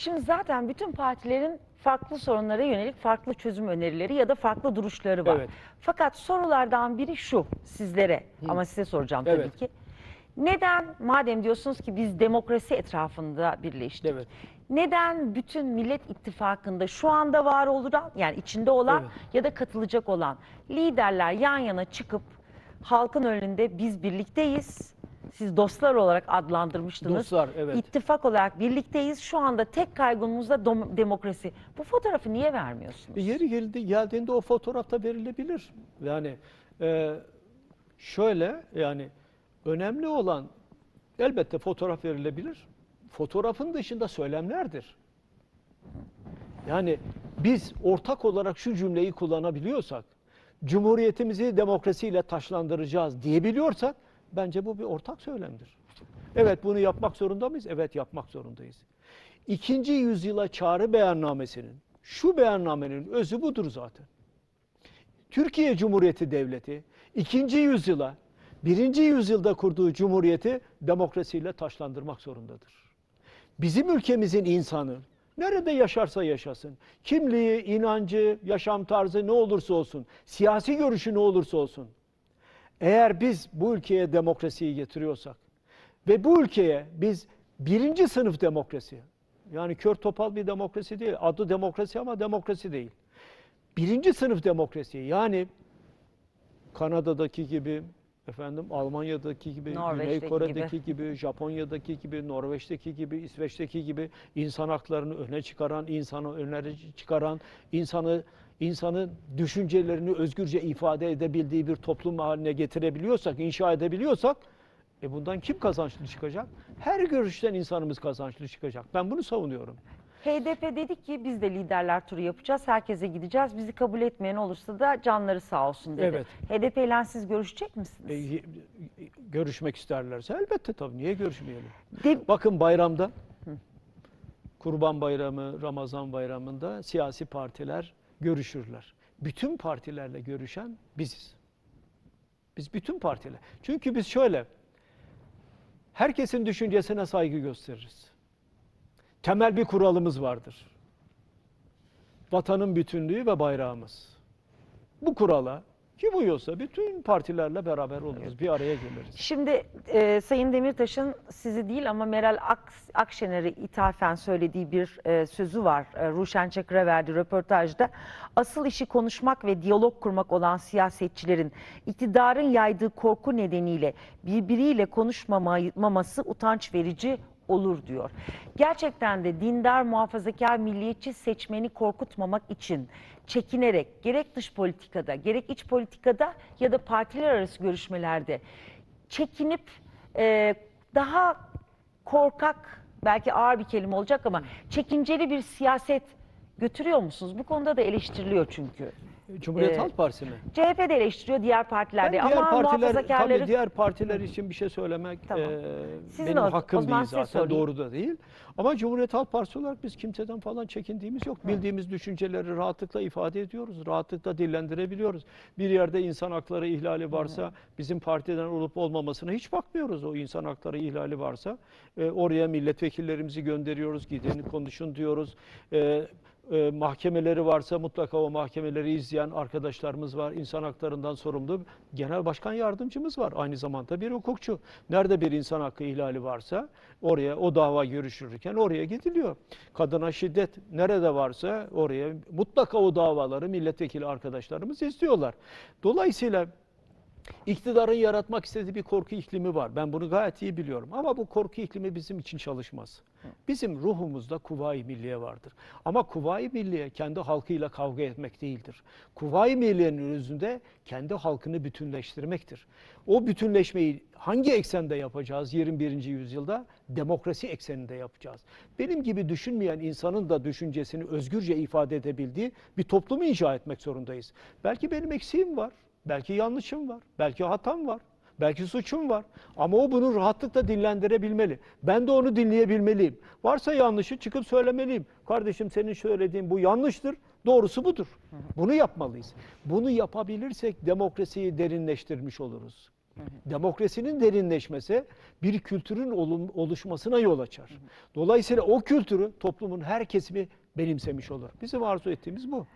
Şimdi zaten bütün partilerin farklı sorunlara yönelik farklı çözüm önerileri ya da farklı duruşları var. Evet. Fakat sorulardan biri şu sizlere ama size soracağım tabii Evet. ki. Neden madem diyorsunuz ki biz demokrasi etrafında birleştik. Evet. Neden bütün Millet İttifakı'nda şu anda var olan yani içinde olan Evet. ya da katılacak olan liderler yan yana çıkıp halkın önünde biz birlikteyiz. Siz dostlar olarak adlandırmıştınız. Dostlar, evet. İttifak olarak birlikteyiz. Şu anda tek kaygımız da demokrasi. Bu fotoğrafı niye vermiyorsunuz? E, Yeri geldi, geldiğinde o fotoğrafta verilebilir. Yani e, şöyle yani önemli olan elbette fotoğraf verilebilir. Fotoğrafın dışında söylemlerdir. Yani biz ortak olarak şu cümleyi kullanabiliyorsak, Cumhuriyetimizi demokrasiyle taşlandıracağız diyebiliyorsak, bence bu bir ortak söylemdir. Evet bunu yapmak zorunda mıyız? Evet yapmak zorundayız. İkinci yüzyıla çağrı beyannamesinin, şu beyannamenin özü budur zaten. Türkiye Cumhuriyeti Devleti ikinci yüzyıla, birinci yüzyılda kurduğu cumhuriyeti demokrasiyle taşlandırmak zorundadır. Bizim ülkemizin insanı nerede yaşarsa yaşasın, kimliği, inancı, yaşam tarzı ne olursa olsun, siyasi görüşü ne olursa olsun, eğer biz bu ülkeye demokrasiyi getiriyorsak ve bu ülkeye biz birinci sınıf demokrasi, yani kör topal bir demokrasi değil, adı demokrasi ama demokrasi değil. Birinci sınıf demokrasi yani Kanada'daki gibi, efendim Almanya'daki gibi, Güney Norveç'teki Kore'deki gibi. Japonya'daki gibi, Norveç'teki gibi, İsveç'teki gibi insan haklarını öne çıkaran, insanı öne çıkaran, insanı insanın düşüncelerini özgürce ifade edebildiği bir toplum haline getirebiliyorsak, inşa edebiliyorsak e bundan kim kazançlı çıkacak? Her görüşten insanımız kazançlı çıkacak. Ben bunu savunuyorum. HDP dedi ki biz de liderler turu yapacağız. Herkese gideceğiz. Bizi kabul etmeyen olursa da canları sağ olsun dedi. Evet. HDP ile siz görüşecek misiniz? E, görüşmek isterlerse elbette tabii. Niye görüşmeyelim? De- Bakın bayramda, Kurban Bayramı, Ramazan Bayramı'nda siyasi partiler görüşürler. Bütün partilerle görüşen biziz. Biz bütün partiler. Çünkü biz şöyle, herkesin düşüncesine saygı gösteririz. Temel bir kuralımız vardır. Vatanın bütünlüğü ve bayrağımız. Bu kurala kim uyuyorsa bütün partilerle beraber oluruz, bir araya geliriz. Şimdi e, Sayın Demirtaş'ın sizi değil ama Meral Aks- Akşener'e ithafen söylediği bir e, sözü var. E, Ruşen Çakır'a verdiği röportajda. Asıl işi konuşmak ve diyalog kurmak olan siyasetçilerin iktidarın yaydığı korku nedeniyle birbiriyle konuşmaması utanç verici olur diyor. Gerçekten de dindar, muhafazakar, milliyetçi seçmeni korkutmamak için çekinerek gerek dış politikada gerek iç politikada ya da partiler arası görüşmelerde çekinip e, daha korkak belki ağır bir kelime olacak ama çekinceli bir siyaset götürüyor musunuz? Bu konuda da eleştiriliyor çünkü. Cumhuriyet Ee, Halk Partisi mi? CHP de eleştiriyor diğer partilerde Ben diğer ama partiler, muhafazakarları tabii diğer partiler için bir şey söylemek Tamam. Sizin benim o- o hakkım zaman değil zaten, sorayım. doğru da değil. Ama Cumhuriyet Halk Partisi olarak biz kimseden falan çekindiğimiz yok. Bildiğimiz düşünceleri rahatlıkla ifade ediyoruz, rahatlıkla dillendirebiliyoruz. Bir yerde insan hakları ihlali varsa bizim partiden olup olmamasına hiç bakmıyoruz. O insan hakları ihlali varsa e, oraya milletvekillerimizi gönderiyoruz, gidin konuşun diyoruz. E, e, mahkemeleri varsa mutlaka o mahkemeleri izleyen arkadaşlarımız var. İnsan haklarından sorumlu genel başkan yardımcımız var. Aynı zamanda bir hukukçu. Nerede bir insan hakkı ihlali varsa oraya o dava görüşürken oraya gidiliyor. Kadına şiddet nerede varsa oraya mutlaka o davaları milletvekili arkadaşlarımız izliyorlar. Dolayısıyla İktidarın yaratmak istediği bir korku iklimi var. Ben bunu gayet iyi biliyorum. Ama bu korku iklimi bizim için çalışmaz. Bizim ruhumuzda kuvayi milliye vardır. Ama kuvayi milliye kendi halkıyla kavga etmek değildir. Kuvayi milliyenin özünde kendi halkını bütünleştirmektir. O bütünleşmeyi hangi eksende yapacağız 21. yüzyılda? Demokrasi ekseninde yapacağız. Benim gibi düşünmeyen insanın da düşüncesini özgürce ifade edebildiği bir toplumu inşa etmek zorundayız. Belki benim eksiğim var. Belki yanlışım var, belki hatam var, belki suçum var. Ama o bunu rahatlıkla dillendirebilmeli. Ben de onu dinleyebilmeliyim. Varsa yanlışı çıkıp söylemeliyim. Kardeşim senin söylediğin bu yanlıştır, doğrusu budur. Bunu yapmalıyız. Bunu yapabilirsek demokrasiyi derinleştirmiş oluruz. Demokrasinin derinleşmesi bir kültürün oluşmasına yol açar. Dolayısıyla o kültürü toplumun her kesimi benimsemiş olur. Bizim arzu ettiğimiz bu.